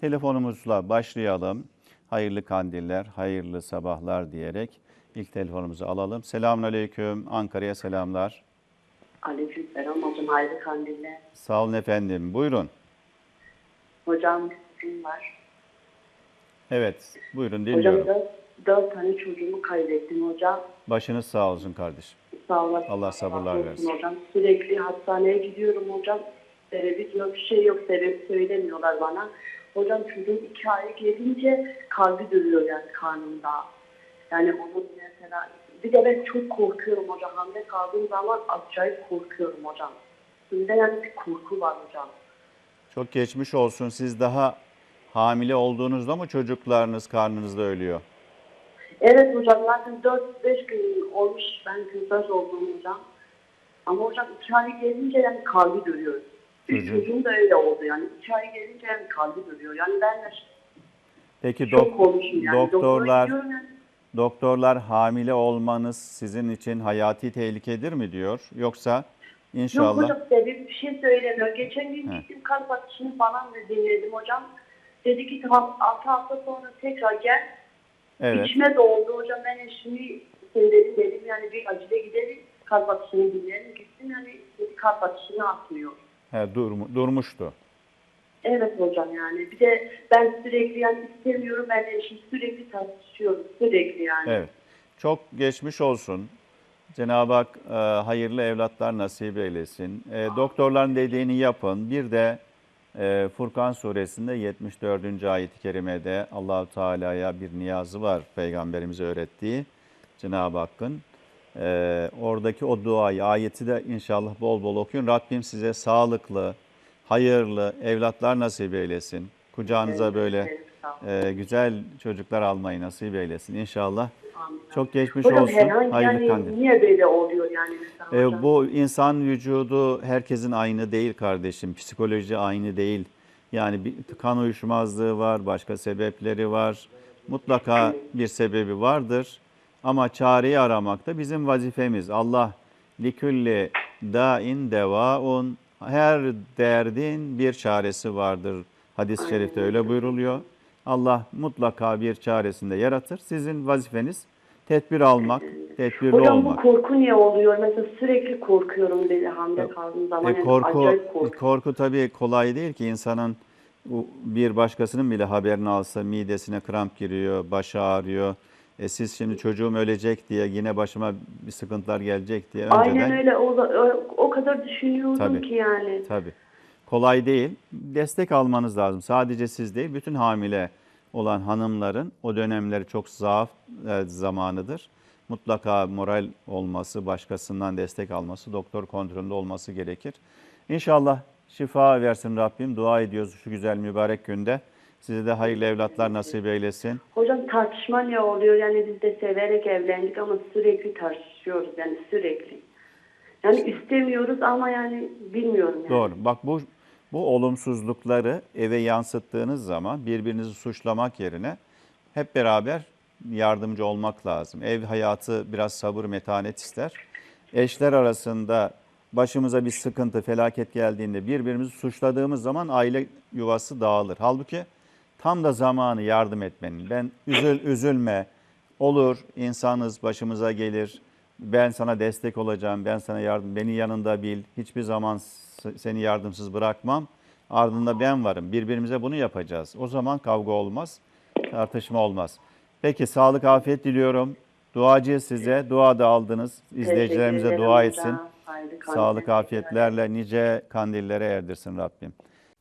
Telefonumuzla başlayalım. Hayırlı kandiller, hayırlı sabahlar diyerek ilk telefonumuzu alalım. Selamünaleyküm. Ankara'ya selamlar. Aleykümselam hocam hayırlı kandiller. Sağ olun efendim. Buyurun. Hocam bir var. Evet, buyurun Hocam dinliyorum. dört, dört tane çocuğumu kaybettim hocam. Başınız sağ olsun kardeşim. Sağ olasın. Allah sabırlar olsun versin. Hocam sürekli hastaneye gidiyorum hocam. Sebebi yok bir şey yok sebebi söylemiyorlar bana. Hocam çocuğum iki ay gelince kalbi duruyor yani karnımda. Yani onun mesela bir de ben çok korkuyorum hocam. Hamile kaldığım zaman acayip korkuyorum hocam. Bunda yani bir korku var hocam. Çok geçmiş olsun. Siz daha hamile olduğunuzda mı çocuklarınız karnınızda ölüyor? Evet hocam zaten 4-5 gün olmuş ben kızlar oldum hocam. Ama hocam 2 ay gelince yani kalbi duruyor. Üç çocuğum da öyle oldu yani 2 ay gelince yani kalbi duruyor. Yani ben de Peki dok- yani. Doktorlar doktorlar hamile olmanız sizin için hayati tehlikedir mi diyor? Yoksa Yok inşallah hocam sebebi bir şey söylemiyor. Geçen gün He. gittim kalp atışını falan da dinledim hocam. Dedi ki tamam 6 hafta sonra tekrar gel. evet. İçime doldu hocam ben eşimi söyledim dedim yani bir acile gidelim kalp atışını dinleyelim. Gittim yani dedi kalp atışını atmıyor. He, durmu- durmuştu. Evet hocam yani. Bir de ben sürekli yani istemiyorum ben eşim sürekli tartışıyoruz sürekli yani. Evet. Çok geçmiş olsun. Cenab-ı Hak e, hayırlı evlatlar nasip eylesin. E, doktorların dediğini yapın. Bir de e, Furkan suresinde 74. ayet-i kerimede Allahu Teala'ya bir niyazı var peygamberimize öğrettiği Cenab-ı Hakk'ın. E, oradaki o duayı, ayeti de inşallah bol bol okuyun. Rabbim size sağlıklı, hayırlı evlatlar nasip eylesin. Kucağınıza böyle e, güzel çocuklar almayı nasip eylesin inşallah. Amin. Çok geçmiş Hocam olsun. herhangi Hayırlı yani kandil. niye böyle oluyor yani E, hocam? bu insan vücudu herkesin aynı değil kardeşim. Psikoloji aynı değil. Yani bir kan uyuşmazlığı var, başka sebepleri var. Mutlaka bir sebebi vardır. Ama çareyi aramak da bizim vazifemiz. Allah likülli dain devaun her derdin bir çaresi vardır. Hadis-i şerifte öyle buyruluyor. Allah mutlaka bir çaresinde yaratır. Sizin vazifeniz tedbir almak, tedbirli Hocam olmak. bu korku niye oluyor? Mesela sürekli korkuyorum dedi hamile kaldığım zaman. E, yani korku acayip korku. korku tabii kolay değil ki insanın bir başkasının bile haberini alsa midesine kramp giriyor, başı ağrıyor. E siz şimdi çocuğum ölecek diye yine başıma bir sıkıntılar gelecek diye önceden Aynen öyle. O, o, kadar düşünüyordum Tabii. ki yani. tabii kolay değil. Destek almanız lazım. Sadece siz değil, bütün hamile olan hanımların o dönemleri çok zaaf e, zamanıdır. Mutlaka moral olması, başkasından destek alması, doktor kontrolünde olması gerekir. İnşallah şifa versin Rabbim. Dua ediyoruz şu güzel mübarek günde. Size de hayırlı evlatlar nasip eylesin. Hocam tartışma ne oluyor? Yani biz de severek evlendik ama sürekli tartışıyoruz yani sürekli. Yani istemiyoruz ama yani bilmiyorum yani. Doğru. Bak bu bu olumsuzlukları eve yansıttığınız zaman birbirinizi suçlamak yerine hep beraber yardımcı olmak lazım. Ev hayatı biraz sabır, metanet ister. Eşler arasında başımıza bir sıkıntı, felaket geldiğinde birbirimizi suçladığımız zaman aile yuvası dağılır. Halbuki tam da zamanı yardım etmenin. Ben üzül üzülme, olur insanız başımıza gelir. Ben sana destek olacağım, ben sana yardım, beni yanında bil. Hiçbir zaman seni yardımsız bırakmam. Ardında ben varım. Birbirimize bunu yapacağız. O zaman kavga olmaz, tartışma olmaz. Peki sağlık, afiyet diliyorum. Duacıyız size. Dua da aldınız. İzleyicilerimize dua etsin. Sağlık, afiyetlerle nice kandillere erdirsin Rabbim.